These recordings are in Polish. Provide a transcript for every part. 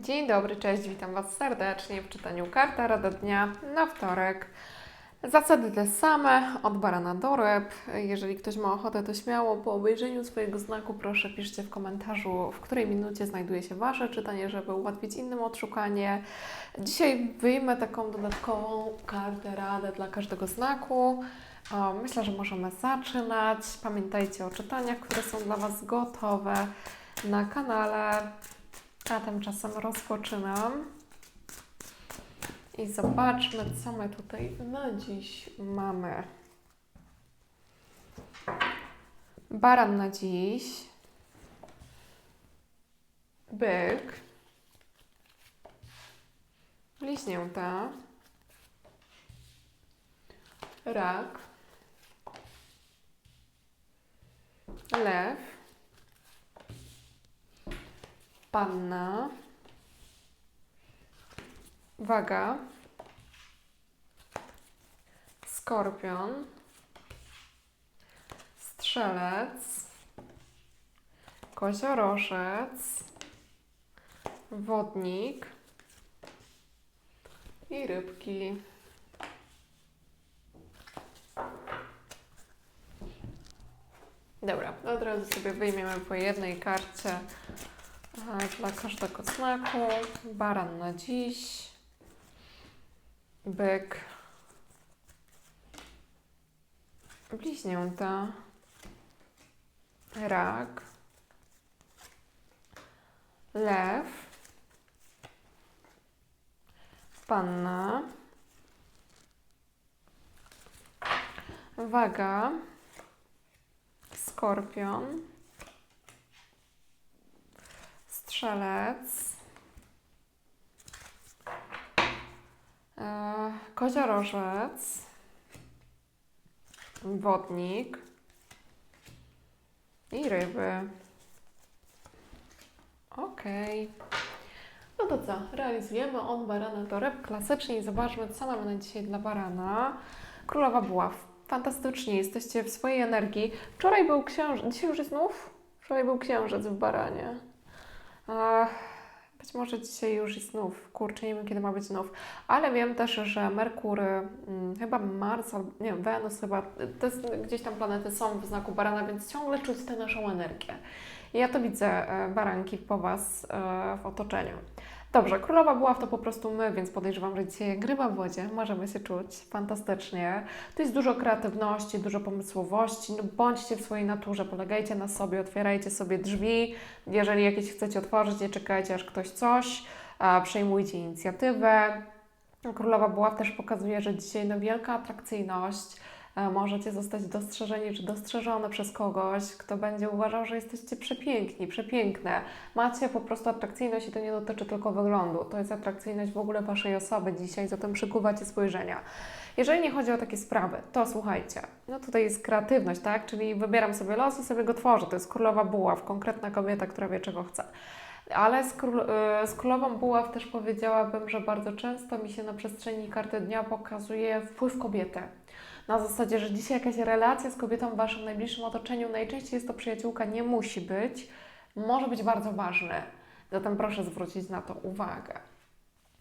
Dzień dobry, cześć, witam Was serdecznie w czytaniu Karta Rada Dnia na wtorek. Zasady te same, od barana do ryb. Jeżeli ktoś ma ochotę, to śmiało po obejrzeniu swojego znaku proszę piszcie w komentarzu, w której minucie znajduje się Wasze czytanie, żeby ułatwić innym odszukanie. Dzisiaj wyjmę taką dodatkową kartę radę dla każdego znaku. Myślę, że możemy zaczynać. Pamiętajcie o czytaniach, które są dla Was gotowe na kanale. A tymczasem rozpoczynam. I zobaczmy, co my tutaj na dziś mamy. Baran na dziś. Byk. Bliźnięta. Rak. Lew. Panna. Waga. Skorpion. Strzelec. Koziorożec. Wodnik. I rybki. Dobra, od razu sobie wyjmiemy po jednej karcie dla każdego znaku. Baran na dziś. Byk. Bliźnięta. Rak. Lew. Panna. Waga. Skorpion. Strzelec. E, koziorożec. Wodnik. I ryby. Okej. No to co? Realizujemy on barana do ryb klasycznie i zobaczmy, co mamy na dzisiaj dla barana. Królowa Buław. Fantastycznie, jesteście w swojej energii. Wczoraj był księżyc, dzisiaj już jest znów? Wczoraj był księżyc w baranie. Być może dzisiaj już jest znów. Kurczę, nie wiem kiedy ma być znów. Ale wiem też, że Merkury, mm, chyba Mars, nie wiem, Wenus chyba, gdzieś tam planety są w znaku barana, więc ciągle czuć tę naszą energię. I ja to widzę, e, baranki po Was e, w otoczeniu. Dobrze, królowa była w to po prostu my, więc podejrzewam, że dzisiaj ryba w wodzie możemy się czuć fantastycznie. To jest dużo kreatywności, dużo pomysłowości. No, bądźcie w swojej naturze, polegajcie na sobie, otwierajcie sobie drzwi. Jeżeli jakieś chcecie otworzyć, nie czekajcie aż ktoś coś, przejmujcie inicjatywę. Królowa Buław też pokazuje, że dzisiaj no, wielka atrakcyjność. E, Możecie zostać dostrzeżeni czy dostrzeżone przez kogoś, kto będzie uważał, że jesteście przepiękni, przepiękne. Macie po prostu atrakcyjność i to nie dotyczy tylko wyglądu. To jest atrakcyjność w ogóle Waszej osoby dzisiaj, zatem przykuwacie spojrzenia. Jeżeli nie chodzi o takie sprawy, to słuchajcie, no tutaj jest kreatywność, tak? Czyli wybieram sobie los i sobie go tworzę. To jest królowa buław, konkretna kobieta, która wie, czego chce. Ale z, król, y, z królową buław też powiedziałabym, że bardzo często mi się na przestrzeni karty dnia pokazuje wpływ kobiety. Na zasadzie, że dzisiaj jakaś relacja z kobietą w Waszym najbliższym otoczeniu, najczęściej jest to przyjaciółka, nie musi być, może być bardzo ważny. Zatem proszę zwrócić na to uwagę.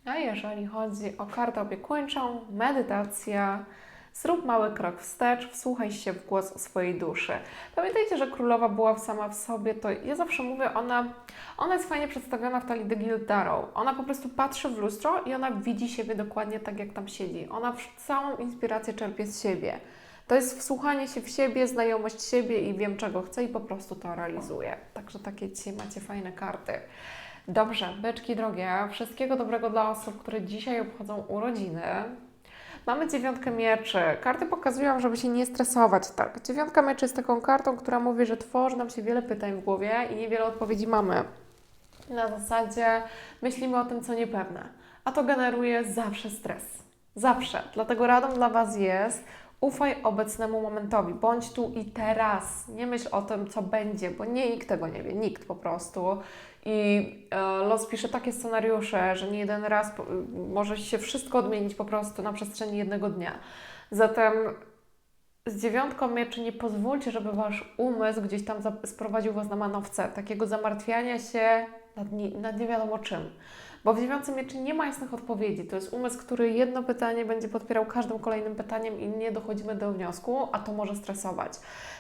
A jeżeli chodzi o kartę opiekuńczą, medytacja, zrób mały krok wstecz, wsłuchaj się w głos swojej duszy. Pamiętajcie, że królowa była sama w sobie, to ja zawsze mówię, ona, ona jest fajnie przedstawiona w talii The Guild Tarot. Ona po prostu patrzy w lustro i ona widzi siebie dokładnie tak, jak tam siedzi. Ona całą inspirację czerpie z siebie. To jest wsłuchanie się w siebie, znajomość siebie i wiem, czego chcę i po prostu to realizuję. Także takie dzisiaj macie fajne karty. Dobrze, beczki drogie, wszystkiego dobrego dla osób, które dzisiaj obchodzą urodziny. Mamy dziewiątkę mieczy. Karty pokazują, żeby się nie stresować. Tak, dziewiątka mieczy jest taką kartą, która mówi, że tworzy nam się wiele pytań w głowie i niewiele odpowiedzi mamy. Na zasadzie myślimy o tym, co niepewne, a to generuje zawsze stres. Zawsze. Dlatego radą dla Was jest ufaj obecnemu momentowi. Bądź tu i teraz. Nie myśl o tym, co będzie, bo nie, nikt tego nie wie. Nikt po prostu. I e, los pisze takie scenariusze, że nie jeden raz może się wszystko odmienić po prostu na przestrzeni jednego dnia. Zatem z dziewiątką mieczy nie pozwólcie, żeby wasz umysł gdzieś tam sprowadził was na manowce. Takiego zamartwiania się nad nad nie wiadomo czym. Bo w dziewiątce mieczy nie ma jasnych odpowiedzi. To jest umysł, który jedno pytanie będzie podpierał każdym kolejnym pytaniem i nie dochodzimy do wniosku, a to może stresować.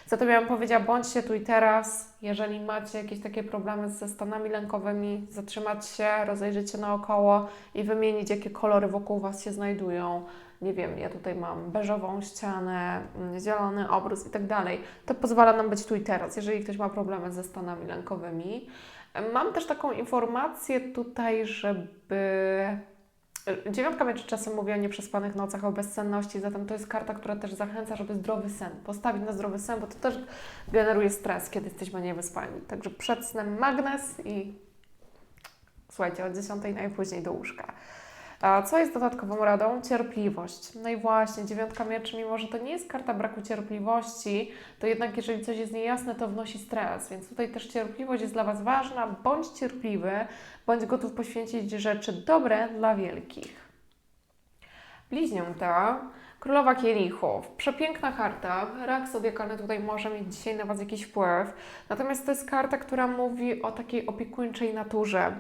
Zatem ja bym powiedziała, bądźcie tu i teraz. Jeżeli macie jakieś takie problemy ze stanami lękowymi, zatrzymać się, rozejrzeć się naokoło i wymienić, jakie kolory wokół Was się znajdują. Nie wiem, ja tutaj mam beżową ścianę, mm, zielony obrus i tak dalej. To pozwala nam być tu i teraz, jeżeli ktoś ma problemy ze stanami lękowymi. Mam też taką informację tutaj, żeby. Dziewiątka mieczy czasem mówi o nieprzespanych nocach, o bezsenności, zatem to jest karta, która też zachęca, żeby zdrowy sen, postawić na zdrowy sen, bo to też generuje stres, kiedy jesteśmy niewyspani. Także przed snem magnes i słuchajcie, o 10 najpóźniej do łóżka. A co jest dodatkową radą? Cierpliwość. No i właśnie, dziewiątka mieczy, mimo że to nie jest karta braku cierpliwości, to jednak jeżeli coś jest niejasne, to wnosi stres, więc tutaj też cierpliwość jest dla Was ważna. Bądź cierpliwy, bądź gotów poświęcić rzeczy dobre dla wielkich. Bliźnięta, Królowa Kielichów. Przepiękna karta. Rak zodiakalny tutaj może mieć dzisiaj na Was jakiś wpływ. Natomiast to jest karta, która mówi o takiej opiekuńczej naturze.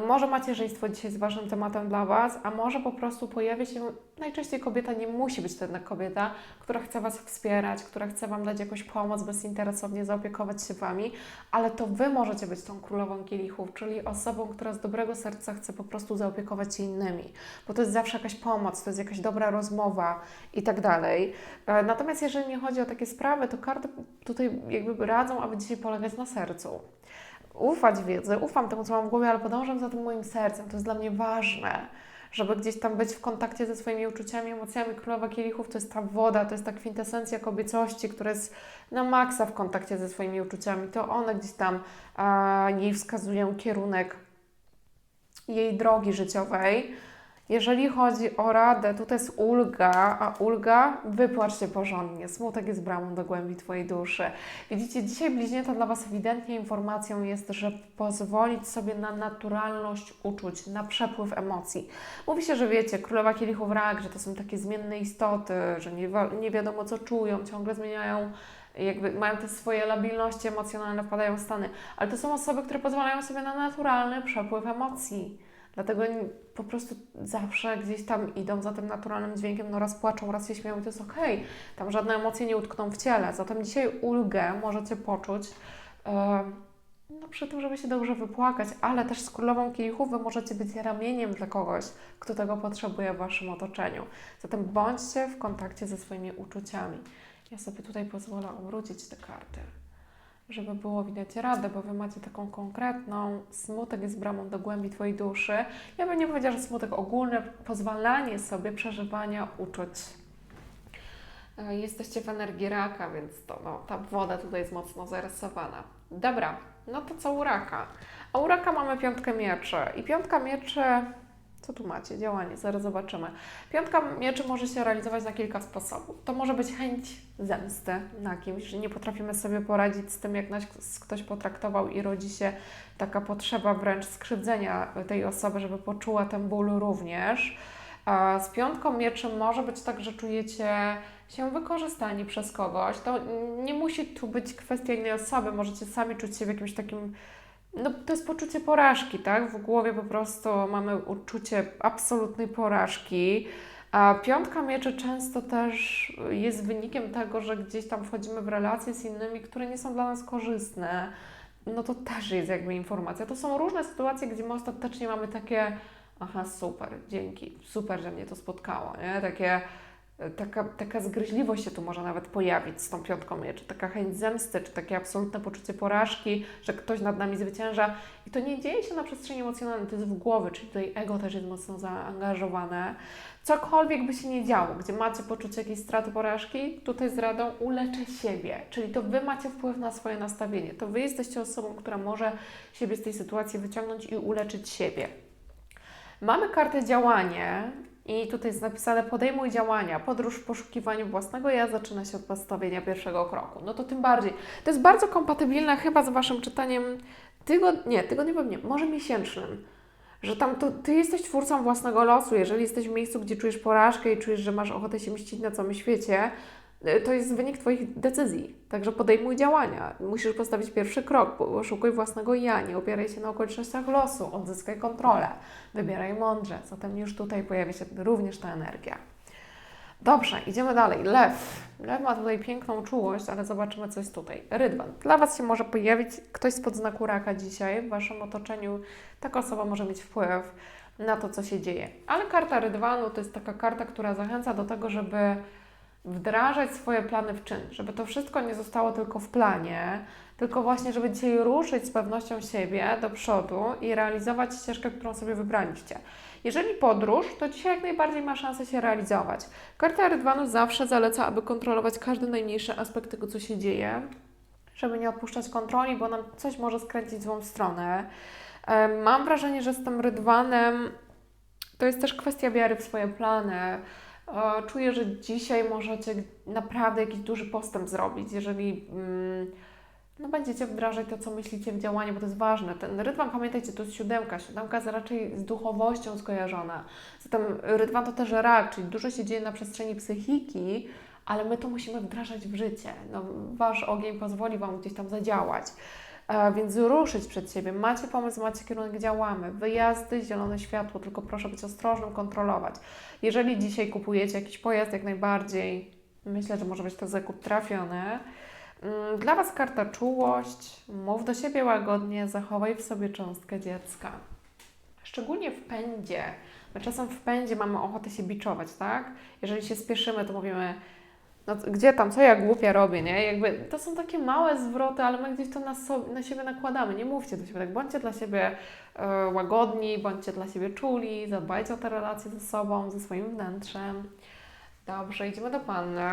Może macierzyństwo dzisiaj jest ważnym tematem dla Was, a może po prostu pojawia się, najczęściej kobieta nie musi być to jednak kobieta, która chce Was wspierać, która chce Wam dać jakąś pomoc, bezinteresownie zaopiekować się Wami, ale to Wy możecie być tą królową kielichów, czyli osobą, która z dobrego serca chce po prostu zaopiekować się innymi, bo to jest zawsze jakaś pomoc, to jest jakaś dobra rozmowa i tak dalej. E, Natomiast jeżeli nie chodzi o takie sprawy, to karty tutaj jakby radzą, aby dzisiaj polegać na sercu ufać wiedzy, ufam temu, co mam w głowie, ale podążam za tym moim sercem. To jest dla mnie ważne, żeby gdzieś tam być w kontakcie ze swoimi uczuciami, emocjami. Królowa Kielichów to jest ta woda, to jest ta kwintesencja kobiecości, która jest na maksa w kontakcie ze swoimi uczuciami. To one gdzieś tam a, jej wskazują kierunek jej drogi życiowej. Jeżeli chodzi o radę, tutaj jest ulga, a ulga, wypłacz się porządnie. Smutek jest bramą do głębi Twojej duszy. Widzicie, dzisiaj bliźnięta dla Was ewidentnie informacją jest, że pozwolić sobie na naturalność uczuć, na przepływ emocji. Mówi się, że wiecie, królowa kielichów rak, że to są takie zmienne istoty, że nie, nie wiadomo co czują, ciągle zmieniają jakby mają te swoje labilności emocjonalne, wpadają w stany, ale to są osoby, które pozwalają sobie na naturalny przepływ emocji. Dlatego po prostu zawsze gdzieś tam idą za tym naturalnym dźwiękiem, no raz płaczą, raz się śmieją i to jest okej. Tam żadne emocje nie utkną w ciele. Zatem dzisiaj ulgę możecie poczuć em, no, przy tym, żeby się dobrze wypłakać, ale też z królową kielichów wy możecie być ramieniem dla kogoś, kto tego potrzebuje w Waszym otoczeniu. Zatem bądźcie w kontakcie ze swoimi uczuciami. Ja sobie tutaj pozwolę obrócić te karty żeby było widać radę, bo Wy macie taką konkretną, smutek jest bramą do głębi Twojej duszy. Ja bym nie powiedziała, że smutek ogólny, pozwalanie sobie przeżywania uczuć. E, Jesteście w energii raka, więc to, no, ta woda tutaj jest mocno zarysowana. Dobra, no to co u raka? A u raka mamy piątkę mieczy i piątka mieczy... Co tu macie? Działanie, zaraz zobaczymy. Piątka mieczy może się realizować na kilka sposobów. To może być chęć zemsty na kimś, że nie potrafimy sobie poradzić z tym, jak nas ktoś potraktował i rodzi się taka potrzeba wręcz skrzywdzenia tej osoby, żeby poczuła ten ból również. A z piątką mieczy może być tak, że czujecie się wykorzystani przez kogoś. To nie musi tu być kwestia innej osoby, możecie sami czuć się w jakimś takim no, to jest poczucie porażki, tak? W głowie po prostu mamy uczucie absolutnej porażki. A piątka mieczy często też jest wynikiem tego, że gdzieś tam wchodzimy w relacje z innymi, które nie są dla nas korzystne. No to też jest jakby informacja. To są różne sytuacje, gdzie my ostatecznie mamy takie, aha, super, dzięki, super, że mnie to spotkało, nie? Takie, taka, taka zgryźliwość się tu może nawet pojawić z tą piątką mieczy, taka chęć zemsty, czy takie absolutne poczucie porażki, że ktoś nad nami zwycięża. I to nie dzieje się na przestrzeni emocjonalnej, to jest w głowie, czyli tutaj ego też jest mocno zaangażowane. Cokolwiek by się nie działo, gdzie macie poczucie jakiejś straty porażki, tutaj z radą uleczę siebie, czyli to Wy macie wpływ na swoje nastawienie, to Wy jesteście osobą, która może siebie z tej sytuacji wyciągnąć i uleczyć siebie. Mamy kartę działanie i tutaj jest napisane podejmuj działania, podróż w poszukiwaniu własnego ja zaczyna się od postawienia pierwszego kroku. No to tym bardziej. To jest bardzo kompatybilne chyba z Waszym czytaniem tygod... nie, tygodniowym nie, może miesięcznym. Że tam to, Ty jesteś twórcą własnego losu. Jeżeli jesteś w miejscu, gdzie czujesz porażkę i czujesz, że masz ochotę się mścić na całym świecie, to jest wynik Twoich decyzji. Także podejmuj działania. Musisz postawić pierwszy krok, poszukuj własnego ja, nie opieraj się na okolicznościach losu, odzyskaj kontrolę, wybieraj mądrze. Zatem już tutaj pojawia się również ta energia. Dobrze, idziemy dalej. Lew. Lew ma tutaj piękną czułość, ale zobaczymy, co jest tutaj. Rydwan. Dla Was się może pojawić ktoś spod znaku raka dzisiaj. W Waszym otoczeniu taka osoba może mieć wpływ na to, co się dzieje. Ale karta Rydwanu to jest taka karta, która zachęca do tego, żeby wdrażać swoje plany w czyn, żeby to wszystko nie zostało tylko w planie, tylko właśnie, żeby dzisiaj ruszyć z pewnością siebie do przodu i realizować ścieżkę, którą sobie wybraliście. Jeżeli podróż, to dzisiaj jak najbardziej ma szansę się realizować. Karta Rydwanu zawsze zaleca, aby kontrolować każdy najmniejszy aspekt tego, co się dzieje, żeby nie odpuszczać kontroli, bo nam coś może skręcić w złą stronę. Mam wrażenie, że z tym Rydwanem to jest też kwestia wiary w swoje plany. Czuję, że dzisiaj możecie naprawdę jakiś duży postęp zrobić, jeżeli mm, no, będziecie wdrażać to, co myślicie w działanie, bo to jest ważne. Ten rydwan, pamiętajcie, to jest siódemka. Siódemka jest raczej z duchowością skojarzona. Zatem rydwan to też rak, czyli dużo się dzieje na przestrzeni psychiki, ale my to musimy wdrażać w życie. No, wasz ogień pozwoli Wam gdzieś tam zadziałać. Więc ruszyć przed siebie. Macie pomysł, macie kierunek, działamy. Wyjazdy, zielone światło, tylko proszę być ostrożnym, kontrolować. Jeżeli dzisiaj kupujecie jakiś pojazd, jak najbardziej myślę, że może być to zakup trafiony. Mm, Dla Was karta czułość, mów do siebie łagodnie, zachowaj w sobie cząstkę dziecka. Szczególnie w pędzie. My czasem w pędzie mamy ochotę się biczować, tak? Jeżeli się spieszymy, to mówimy, no gdzie tam, co ja głupia robię, nie? Jakby to są takie małe zwroty, ale my gdzieś to na, so, na siebie nakładamy. Nie mówcie do siebie tak, bądźcie dla siebie e, łagodni, bądźcie dla siebie czuli, zadbajcie o te relacje ze sobą, ze swoim wnętrzem. Dobrze, idziemy do Panny.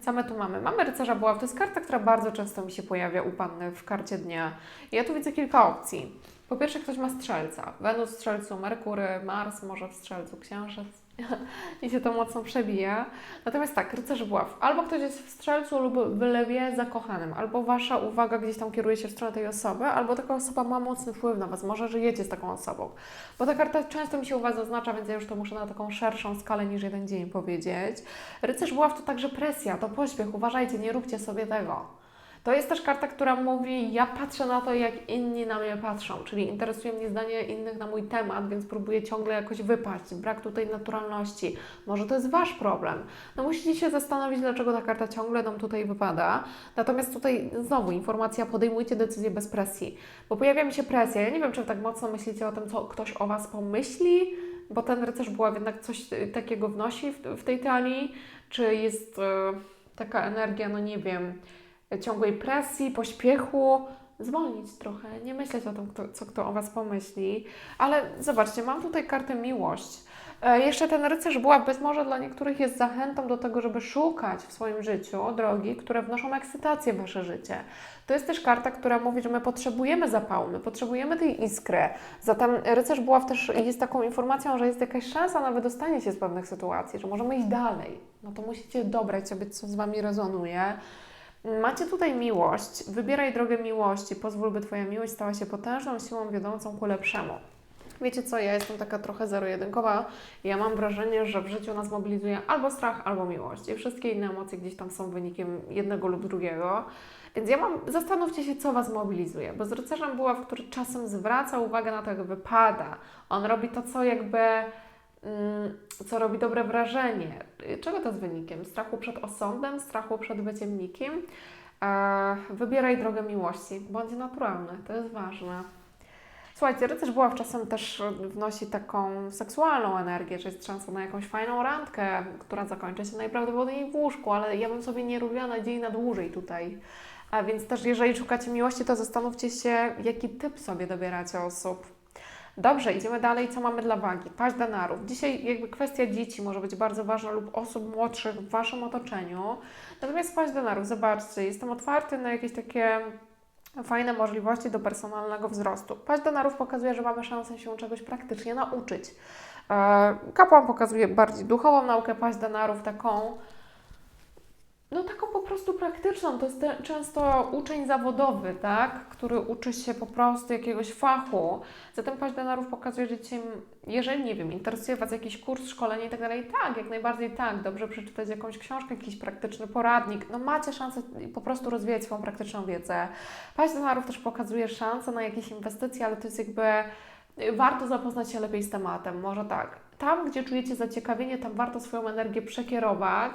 Co my tu mamy? Mamy rycerza buław. To jest karta, która bardzo często mi się pojawia u Panny w karcie dnia. I ja tu widzę kilka opcji. Po pierwsze, ktoś ma strzelca. Wenus w strzelcu, Merkury, Mars może w strzelcu, księżyc. I się to mocno przebija. Natomiast tak, rycerz buław. Albo ktoś jest w strzelcu lub w lewie zakochanym. Albo Wasza uwaga gdzieś tam kieruje się w stronę tej osoby, albo taka osoba ma mocny wpływ na Was. Może żyjecie z taką osobą. Bo ta karta często mi się u Was więc ja już to muszę na taką szerszą skalę niż jeden dzień powiedzieć. Rycerz buław to także presja, to pośpiech. Uważajcie, nie róbcie sobie tego. To jest też karta, która mówi, ja patrzę na to, jak inni na mnie patrzą, czyli interesuje mnie zdanie innych na mój temat, więc próbuję ciągle jakoś wypaść. Brak tutaj naturalności. Może to jest Wasz problem. No musicie się zastanowić, dlaczego ta karta ciągle nam tutaj wypada. Natomiast tutaj znowu informacja, podejmujcie decyzje bez presji, bo pojawia mi się presja. Ja nie wiem, czy tak mocno myślicie o tym, co ktoś o Was pomyśli, bo ten rycerz była jednak coś y, takiego wnosi w, w tej talii, czy jest y, taka energia, no nie wiem, ciągłej presji, pośpiechu, zwolnić trochę, nie myśleć o tym, kto, co kto o Was pomyśli. Ale zobaczcie, mam tutaj kartę miłość. E, jeszcze ten rycerz była być może dla niektórych jest zachętą do tego, żeby szukać w swoim życiu drogi, które wnoszą ekscytację w Wasze życie. To jest też karta, która mówi, że my potrzebujemy zapału, my potrzebujemy tej iskry. Zatem rycerz była też jest taką informacją, że jest jakaś szansa na wydostanie się z pewnych sytuacji, że możemy iść dalej. No to musicie dobrać sobie, co z Wami rezonuje. Macie tutaj miłość, wybieraj drogę miłości, pozwól, by Twoja miłość stała się potężną siłą wiodącą ku lepszemu. Wiecie co, ja jestem taka trochę zero-jedynkowa. Ja mam wrażenie, że w życiu nas mobilizuje albo strach, albo miłość. I wszystkie inne emocje gdzieś tam są wynikiem jednego lub drugiego. Więc ja mam, zastanówcie się, co Was mobilizuje. Bo z rycerzem w który czasem zwraca uwagę na to, jak wypada. On robi to, co jakby co robi dobre wrażenie. Czego to jest wynikiem? Strachu przed osądem, strachu przed byciem nikim. Wybieraj drogę miłości, bądź naturalny, to jest ważne. Słuchajcie, rycerz była czasem też wnosi taką seksualną energię, że jest szansa na jakąś fajną randkę, która zakończy się najprawdopodobniej w łóżku, ale ja bym sobie nie robiła nadziei na dłużej tutaj. A więc też jeżeli szukacie miłości, to zastanówcie się, jaki typ sobie dobieracie osób. Dobrze, idziemy dalej. Co mamy dla wagi? Paść denarów. Dzisiaj jakby kwestia dzieci może być bardzo ważna lub osób młodszych w Waszym otoczeniu. Natomiast paść denarów, zobaczcie, jestem otwarty na jakieś takie fajne możliwości do personalnego wzrostu. Paść denarów pokazuje, że mamy szansę się czegoś praktycznie nauczyć. E, Kapłan pokazuje bardziej duchową naukę, paść denarów taką, no taką po prostu praktyczną. To jest te, często uczeń zawodowy, tak? Który uczy się po prostu jakiegoś fachu. Zatem paść denarów pokazuje, dzisiaj, jeżeli nie wiem, interesuje Was jakiś kurs, szkolenie i tak dalej, tak, jak najbardziej tak. Dobrze przeczytać jakąś książkę, jakiś praktyczny poradnik. No macie szansę po prostu rozwijać swoją praktyczną wiedzę. Paść denarów też pokazuje szansę na jakieś inwestycje, ale to jest jakby warto zapoznać się lepiej z tematem. Może tak. Tam, gdzie czujecie zaciekawienie, tam warto swoją energię przekierować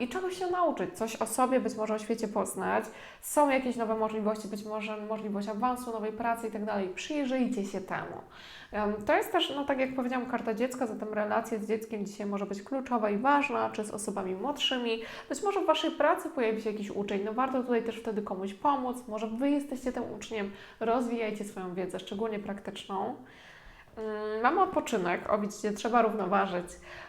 i czegoś się nauczyć, coś o sobie, być może o świecie poznać. Są jakieś nowe możliwości, być może możliwość awansu, nowej pracy i tak dalej. Przyjrzyjcie się temu. Em, To jest też, no tak jak powiedziałam, karta dziecka, zatem relacja z dzieckiem dzisiaj może być kluczowa i ważna, czy z osobami młodszymi. Być może w Waszej pracy pojawi się jakiś uczeń, no warto tutaj też wtedy komuś pomóc. Może Wy jesteście tym uczniem, rozwijajcie swoją wiedzę, szczególnie praktyczną. Mm, Mamy odpoczynek, o widzicie, trzeba równoważyć.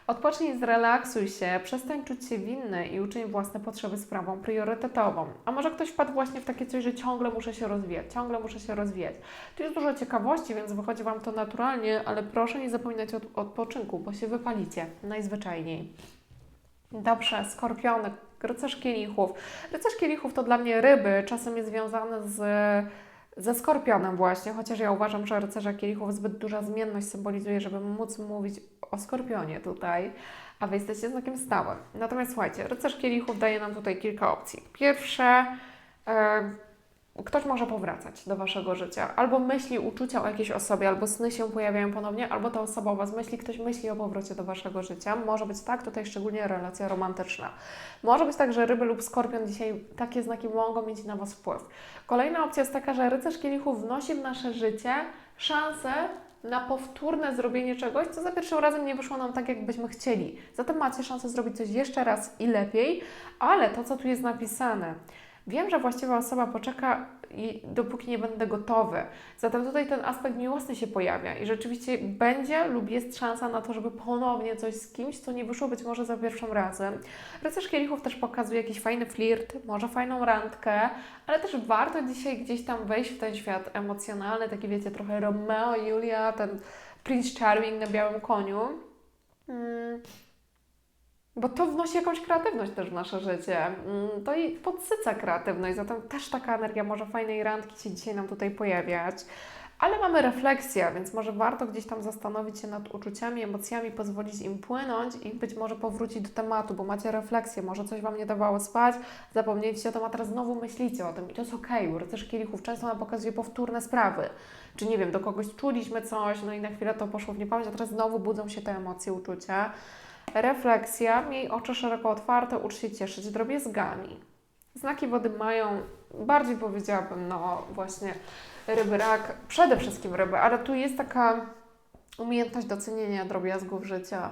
Odpocznij, zrelaksuj się, przestań czuć się winny i uczyń własne potrzeby sprawą priorytetową. A może ktoś wpadł właśnie w takie coś, że ciągle muszę się rozwijać, ciągle muszę się rozwijać. Tu jest dużo ciekawości, więc wychodzi Wam to naturalnie, ale proszę nie zapominać o odpoczynku, bo się wypalicie najzwyczajniej. Dobrze, skorpiony, rycerz kielichów. Rycerz kielichów to dla mnie ryby, czasem jest związane z, ze skorpionem właśnie, chociaż ja uważam, że rycerza kielichów zbyt duża zmienność symbolizuje, żeby móc mówić o skorpionie tutaj, a Wy jesteście znakiem stałym. Natomiast słuchajcie, rycerz kielichów daje nam tutaj kilka opcji. Pierwsze, e, ktoś może powracać do Waszego życia, albo myśli, uczucia o jakiejś osobie, albo sny się pojawiają ponownie, albo ta osoba o Was myśli, ktoś myśli o powrocie do Waszego życia. Może być tak, tutaj szczególnie relacja romantyczna. Może być tak, że ryby lub skorpion dzisiaj takie znaki mogą mieć na Was wpływ. Kolejna opcja jest taka, że rycerz kielichów wnosi w nasze życie szansę na powtórne zrobienie czegoś, co za pierwszym razem nie wyszło nam tak, jak byśmy chcieli. Zatem macie szansę zrobić coś jeszcze raz i lepiej, ale to, co tu jest napisane, wiem, że właściwa osoba poczeka, dopóki nie będę gotowy. Zatem tutaj ten aspekt miłosny się pojawia i rzeczywiście będzie lub jest szansa na to, żeby ponownie coś z kimś, co nie wyszło być może za pierwszym razem. Rycerz kielichów też pokazuje jakiś fajny flirt, może fajną randkę, ale też warto dzisiaj gdzieś tam wejść w ten świat emocjonalny, taki wiecie, trochę Romeo Julia, ten Prince Charming na białym koniu. Mm. Bo to wnosi jakąś kreatywność też w nasze życie. Mm, To i podsyca kreatywność, zatem też taka energia może fajnej randki się dzisiaj nam tutaj pojawiać. Ale mamy refleksję, więc może warto gdzieś tam zastanowić się nad uczuciami, emocjami, pozwolić im płynąć i być może powrócić do tematu, bo macie refleksję, może coś Wam nie dawało spać, zapomnieliście o tym, a teraz znowu myślicie o tym i to jest okej, bo rycerz kielichów często nam pokazuje powtórne sprawy. Czy nie wiem, do kogoś czuliśmy coś, no i na chwilę to poszło w niepamięć, a teraz znowu budzą się te emocje, uczucia. Refleksja, miej oczy szeroko otwarte, ucz się cieszyć drobiazgami. Znaki wody mają, bardziej powiedziałabym, no właśnie ryby, rak, przede wszystkim ryby, ale tu jest taka umiejętność docenienia drobiazgów życia,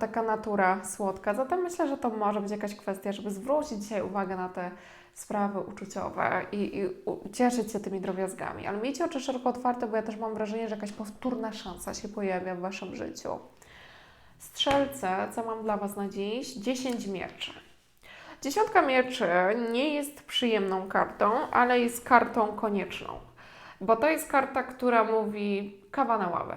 taka natura słodka. Zatem myślę, że to może być jakaś kwestia, żeby zwrócić dzisiaj uwagę na te sprawy uczuciowe i, i cieszyć się tymi drobiazgami. Ale miejcie oczy szeroko otwarte, bo ja też mam wrażenie, że jakaś powtórna szansa się pojawia w Waszym życiu. Strzelce, co mam dla Was na dziś? 10 mieczy. Dziesiątka mieczy nie jest przyjemną kartą, ale jest kartą konieczną, bo to jest karta, która mówi kawa na ławę.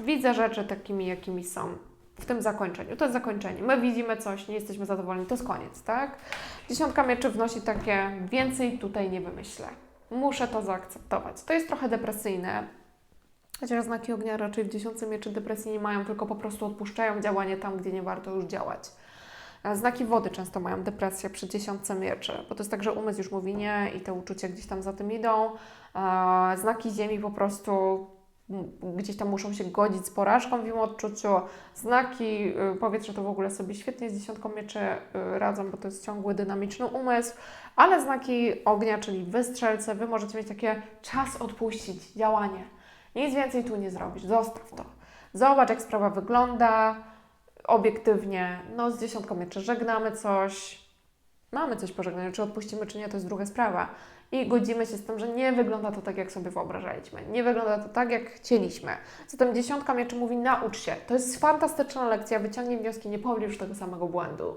Widzę rzeczy takimi, jakimi są w tym zakończeniu. To jest zakończenie. My widzimy coś, nie jesteśmy zadowoleni, to jest koniec, tak? Dziesiątka mieczy wnosi takie więcej tutaj nie wymyślę. Muszę to zaakceptować. To jest trochę depresyjne, Chociaż znaki ognia raczej w dziesiątce mieczy depresji nie mają, tylko po prostu odpuszczają działanie tam, gdzie nie warto już działać. A Znaki wody często mają depresję przy dziesiątce mieczy, bo to jest tak, że umysł już mówi nie i te uczucia gdzieś tam za tym idą. A Znaki ziemi po prostu gdzieś tam muszą się godzić z porażką w im odczuciu. Znaki y, powietrza to w ogóle sobie świetnie z dziesiątką mieczy y, radzą, bo to jest ciągły, dynamiczny umysł. Ale znaki ognia, czyli wystrzelce, Wy możecie mieć takie czas odpuścić, działanie. Nic więcej tu nie zrobisz, zostaw to. Zobacz, jak sprawa wygląda, obiektywnie. No, z dziesiątką mieczy żegnamy coś, mamy coś pożegnania, czy odpuścimy, czy nie, to jest druga sprawa. I godzimy się z tym, że nie wygląda to tak, jak sobie wyobrażaliśmy. Nie wygląda to tak, jak chcieliśmy. Zatem dziesiątka mieczy mówi, naucz się. To jest fantastyczna lekcja, wyciągnij wnioski, nie powtórz tego samego błędu.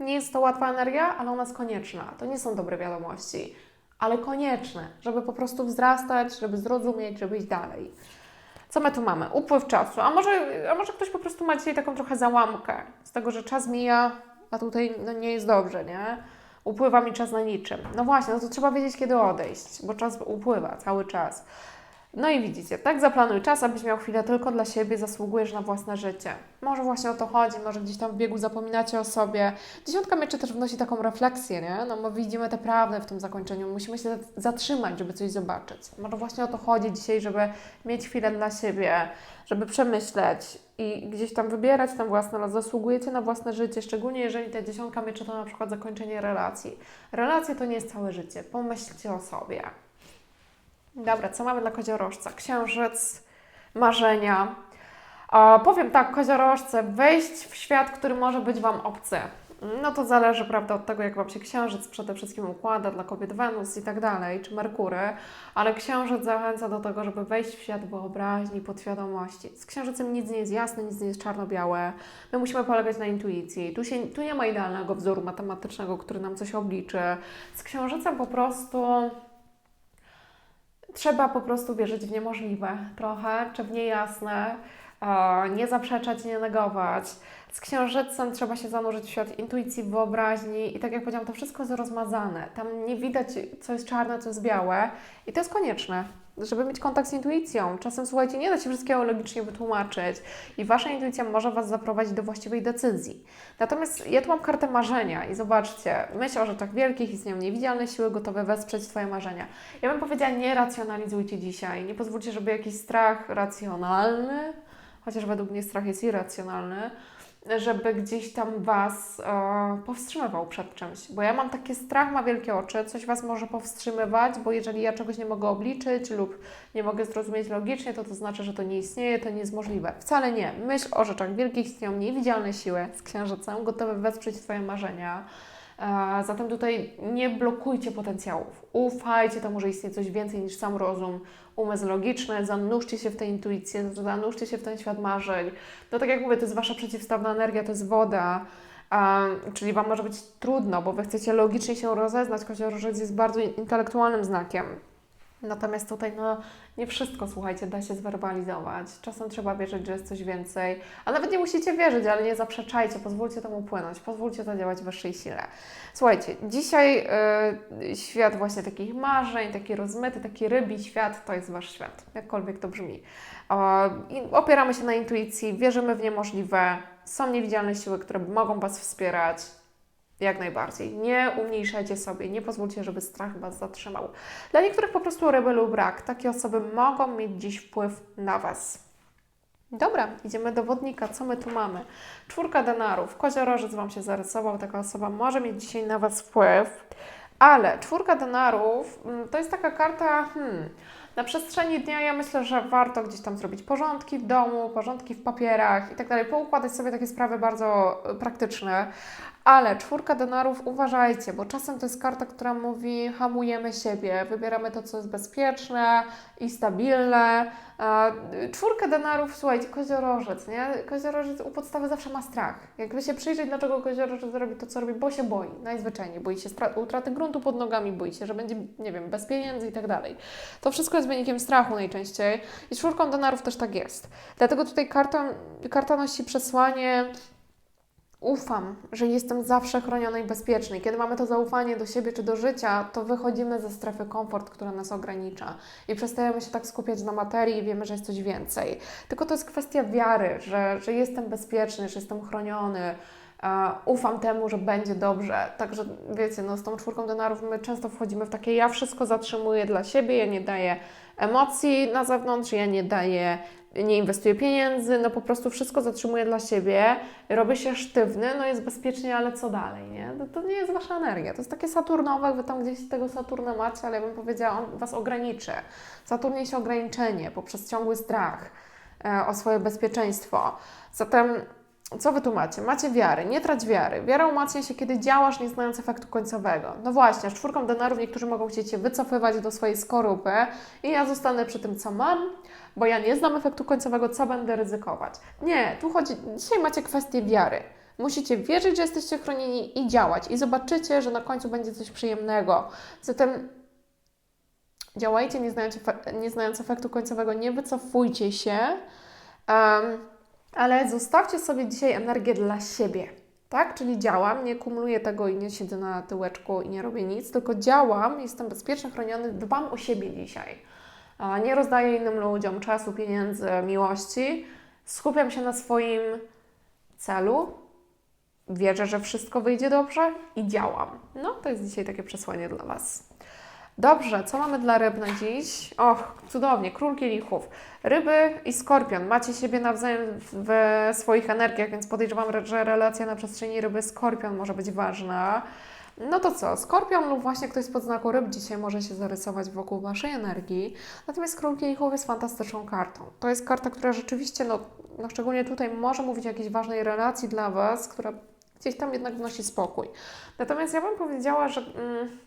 Nie jest to łatwa energia, ale ona jest konieczna. To nie są dobre wiadomości, ale konieczne, żeby po prostu wzrastać, żeby zrozumieć, żeby iść dalej. Co my tu mamy? Upływ czasu. A może, a może ktoś po prostu ma dzisiaj taką trochę załamkę z tego, że czas mija, a tutaj no, nie jest dobrze, nie? Upływa mi czas na niczym. No właśnie, no to trzeba wiedzieć, kiedy odejść, bo czas upływa cały czas. No i widzicie, tak zaplanuj czas, abyś miał chwilę tylko dla siebie, zasługujesz na własne życie. Może właśnie o to chodzi, może gdzieś tam w biegu zapominacie o sobie. Dziesiątka mieczy też wnosi taką refleksję, nie? No bo widzimy te prawdy w tym zakończeniu, musimy się zatrzymać, żeby coś zobaczyć. Może właśnie o to chodzi dzisiaj, żeby mieć chwilę dla siebie, żeby przemyśleć i gdzieś tam wybierać ten własny los. Zasługujecie na własne życie, szczególnie jeżeli ta dziesiątka mieczy to na przykład zakończenie relacji. Relacje to nie jest całe życie, pomyślcie o sobie. Dobra, co mamy dla koziorożca? Księżyc, marzenia. O, powiem tak, koziorożce, wejść w świat, który może być Wam obcy. No to zależy, prawda, od tego, jak Wam się księżyc przede wszystkim układa, dla kobiet Wenus i tak dalej, czy Merkury, ale księżyc zachęca do tego, żeby wejść w świat wyobraźni, podświadomości. Z księżycem nic nie jest jasne, nic nie jest czarno-białe. My musimy polegać na intuicji. Tu, się, tu nie ma idealnego wzoru matematycznego, który nam coś obliczy. Z księżycem po prostu trzeba po prostu wierzyć w niemożliwe trochę, czy w niejasne, nie zaprzeczać, nie negować. Z księżycem trzeba się zanurzyć w świat intuicji, wyobraźni i tak jak powiedziałam, to wszystko jest rozmazane. Tam nie widać, co jest czarne, co jest białe i to jest konieczne żeby mieć kontakt z intuicją. Czasem, słuchajcie, nie da się wszystkiego logicznie wytłumaczyć i Wasza intuicja może Was zaprowadzić do właściwej decyzji. Natomiast ja tu mam kartę marzenia i zobaczcie, myśl o rzeczach wielkich, istnieją niewidzialne siły gotowe wesprzeć Twoje marzenia. Ja bym powiedziała, nie racjonalizujcie dzisiaj, nie pozwólcie, żeby jakiś strach racjonalny, chociaż według mnie strach jest irracjonalny, żeby gdzieś tam Was e, powstrzymywał przed czymś. Bo ja mam takie strach, ma wielkie oczy, coś Was może powstrzymywać, bo jeżeli ja czegoś nie mogę obliczyć lub nie mogę zrozumieć logicznie, to to znaczy, że to nie istnieje, to nie jest możliwe. Wcale nie. Myśl o rzeczach wielkich, istnieją niewidzialne siły z księżycem, gotowe wesprzeć Twoje marzenia. Zatem tutaj nie blokujcie potencjałów. Ufajcie temu, że istnieje coś więcej niż sam rozum, umysł logiczny, zanurzcie się w tę intuicję, zanurzcie się w ten świat marzeń. No tak jak mówię, to jest Wasza przeciwstawna energia, to jest woda, czyli Wam może być trudno, bo Wy chcecie logicznie się rozeznać, chociaż jest bardzo intelektualnym znakiem. Natomiast tutaj no, nie wszystko, słuchajcie, da się zwerbalizować. Czasem trzeba wierzyć, że jest coś więcej, a nawet nie musicie wierzyć, ale nie zaprzeczajcie, pozwólcie temu płynąć, pozwólcie to działać w Waszej sile. Słuchajcie, dzisiaj yy, świat właśnie takich marzeń, taki rozmyty, taki rybi świat, to jest Wasz świat, jakkolwiek to brzmi. Opieramy się na intuicji, wierzymy w niemożliwe, są niewidzialne siły, które mogą Was wspierać, jak najbardziej. Nie umniejszajcie sobie, nie pozwólcie, żeby strach Was zatrzymał. Dla niektórych po prostu rebelu brak. Takie osoby mogą mieć dziś wpływ na Was. Dobra, idziemy do wodnika. Co my tu mamy? Czwórka denarów. Koziorożec Wam się zarysował. Taka osoba może mieć dzisiaj na Was wpływ. Ale czwórka denarów mm, to jest taka karta, hmm, na przestrzeni dnia ja myślę, że warto gdzieś tam zrobić porządki w domu, porządki w papierach i tak dalej, poukładać sobie takie sprawy bardzo e, praktyczne. Ale czwórka denarów, uważajcie, bo czasem to jest karta, która mówi hamujemy siebie, wybieramy to, co jest bezpieczne i stabilne. Czwórka denarów, słuchajcie, koziorożec, nie? Koziorożec u podstawy zawsze ma strach. Jakby się przyjrzeć, dlaczego koziorożec robi to, co robi, bo się boi, najzwyczajniej. Boi się utraty gruntu pod nogami, boi się, że będzie, nie wiem, bez pieniędzy i tak dalej. To wszystko jest wynikiem strachu najczęściej i czwórką denarów też tak jest. Dlatego tutaj karta, karta nosi przesłanie ufam, że jestem zawsze chroniony i bezpieczny. Kiedy mamy to zaufanie do siebie czy do życia, to wychodzimy ze strefy komfort, która nas ogranicza i przestajemy się tak skupiać na materii i wiemy, że jest coś więcej. Tylko to jest kwestia wiary, że, że jestem bezpieczny, że jestem chroniony, ufam temu, że będzie dobrze. Także wiecie, no z tą czwórką denarów my często wchodzimy w takie ja wszystko zatrzymuję dla siebie, ja nie daję emocji na zewnątrz, ja nie daję nie inwestuję pieniędzy, no po prostu wszystko zatrzymuję dla siebie, robię się sztywny, no jest bezpiecznie, ale co dalej, nie? To nie jest Wasza energia, to jest takie Saturnowe, Wy tam gdzieś tego Saturna macie, ale ja bym powiedziała, on Was ograniczy. Saturn niesie ograniczenie poprzez ciągły strach e, o swoje bezpieczeństwo. Zatem co wy tu macie? Macie wiary, nie trać wiary. Wiara umacnia się, kiedy działasz, nie znając efektu końcowego. No właśnie, z czwórką denarów niektórzy mogą chcieć się wycofywać do swojej skorupy i ja zostanę przy tym, co mam, bo ja nie znam efektu końcowego, co będę ryzykować. Nie, tu chodzi, dzisiaj macie kwestię wiary. Musicie wierzyć, że jesteście chronieni i działać. I zobaczycie, że na końcu będzie coś przyjemnego. Zatem działajcie, nie znając, nie znając efektu końcowego, nie wycofujcie się. Um, ale zostawcie sobie dzisiaj energię dla siebie. Tak? Czyli działam, nie kumuluję tego i nie siedzę na tyłeczku i nie robię nic, tylko działam, jestem bezpieczny, chroniony, dbam o siebie dzisiaj. Nie rozdaję innym ludziom czasu, pieniędzy, miłości. Skupiam się na swoim celu, wierzę, że wszystko wyjdzie dobrze i działam. No, to jest dzisiaj takie przesłanie dla Was. Dobrze, co mamy dla ryb na dziś? Och, cudownie, król kielichów. Ryby i skorpion. Macie siebie nawzajem w, swoich energiach, więc podejrzewam, że relacja na przestrzeni ryby-skorpion może być ważna. No to co? Skorpion lub właśnie ktoś z podznaku ryb dzisiaj może się zarysować wokół Waszej energii. Natomiast król kielichów jest fantastyczną kartą. To jest karta, która rzeczywiście, no, no szczególnie tutaj może mówić o jakiejś ważnej relacji dla Was, która gdzieś tam jednak wnosi spokój. Natomiast ja bym powiedziała, że... Mm,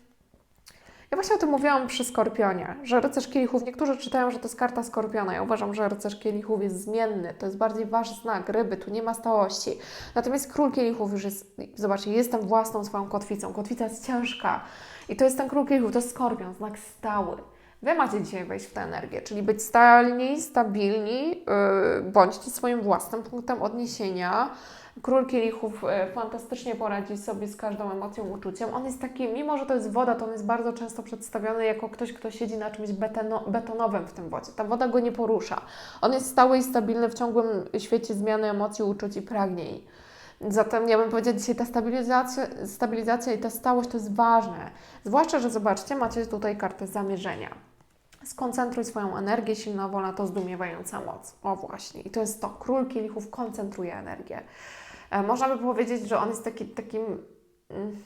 ja właśnie o tym mówiłam przy Skorpionie, że rycerz kielichów, niektórzy czytają, że to jest karta Skorpiona. Ja uważam, że rycerz kielichów jest zmienny, to jest bardziej wasz znak, ryby, tu nie ma stałości. Natomiast król kielichów już jest, zobaczcie, jestem własną swoją kotwicą. Kotwica jest ciężka i to jest ten król kielichów, to jest Skorpion, znak stały. Wy macie dzisiaj wejść w tę energię, czyli być stalni, stabilni, yy, bądźcie swoim własnym punktem odniesienia. Król kielichów e, fantastycznie poradzi sobie z każdą emocją, uczuciem. On jest taki, mimo że to jest woda, to on jest bardzo często przedstawiony jako ktoś, kto siedzi na czymś betono, betonowym w tym wodzie. Ta woda go nie porusza. On jest stały i stabilny w ciągłym świecie zmiany emocji, uczuć i pragnień. Zatem ja bym powiedziała dzisiaj ta stabilizacja, stabilizacja i ta stałość to jest ważne. Zwłaszcza, że zobaczcie, macie tutaj kartę zamierzenia. Skoncentruj swoją energię, silna wola to zdumiewająca moc. O właśnie. I to jest to. Król kielichów koncentruje energię. E, można by powiedzieć, że on jest taki, takim. Mm,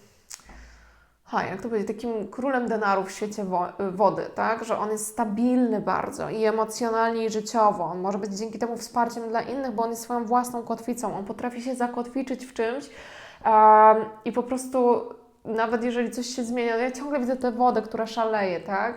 ha, jak to powiedzieć, takim królem denarów w świecie wo wody, tak? Że on jest stabilny bardzo i emocjonalnie, i życiowo. On może być dzięki temu wsparciem dla innych, bo on jest swoją własną kotwicą. On potrafi się zakotwiczyć w czymś i po prostu, nawet jeżeli coś się zmienia, ja ciągle widzę tę wodę, która szaleje, tak?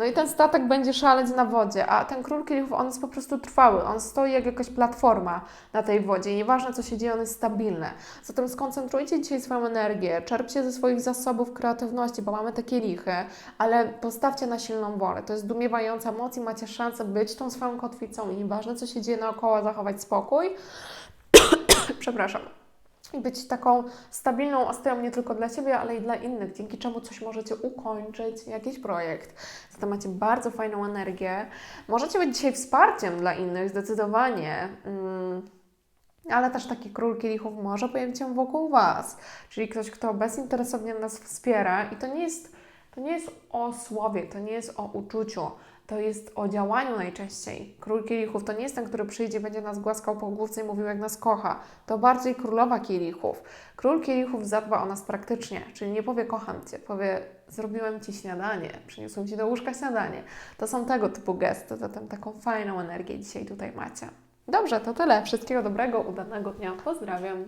No i ten statek będzie szaleć na wodzie, a ten król kielichów, on jest po prostu trwały, on stoi jak jakaś platforma na tej wodzie i nieważne co się dzieje, on jest stabilny. Zatem skoncentrujcie dzisiaj swoją energię, czerpcie ze swoich zasobów kreatywności, bo mamy te kielichy, ale postawcie na silną wolę. To jest dumiewająca moc i macie szansę być tą swoją kotwicą i nieważne co się dzieje naokoło, zachować spokój. Przepraszam i być taką stabilną ostoją nie tylko dla siebie, ale i dla innych, dzięki czemu coś możecie ukończyć, jakiś projekt. Zatem macie bardzo fajną energię. Możecie być dzisiaj wsparciem dla innych, zdecydowanie. Mm. Ale też taki król kielichów może pojawić się wokół Was, czyli ktoś, kto bezinteresownie nas wspiera i to nie jest, to nie jest o słowie, to nie jest o uczuciu, to jest o działaniu najczęściej. Król kielichów to nie jest ten, który przyjdzie będzie nas głaskał po główce i mówił, jak nas kocha. To bardziej królowa kielichów. Król kielichów zadba o nas praktycznie, czyli nie powie kocham Cię, powie zrobiłem Ci śniadanie, przyniosłem Ci do łóżka śniadanie. To są tego typu gesty, zatem taką fajną energię dzisiaj tutaj macie. Dobrze, to tyle. Wszystkiego dobrego, udanego dnia. Pozdrawiam.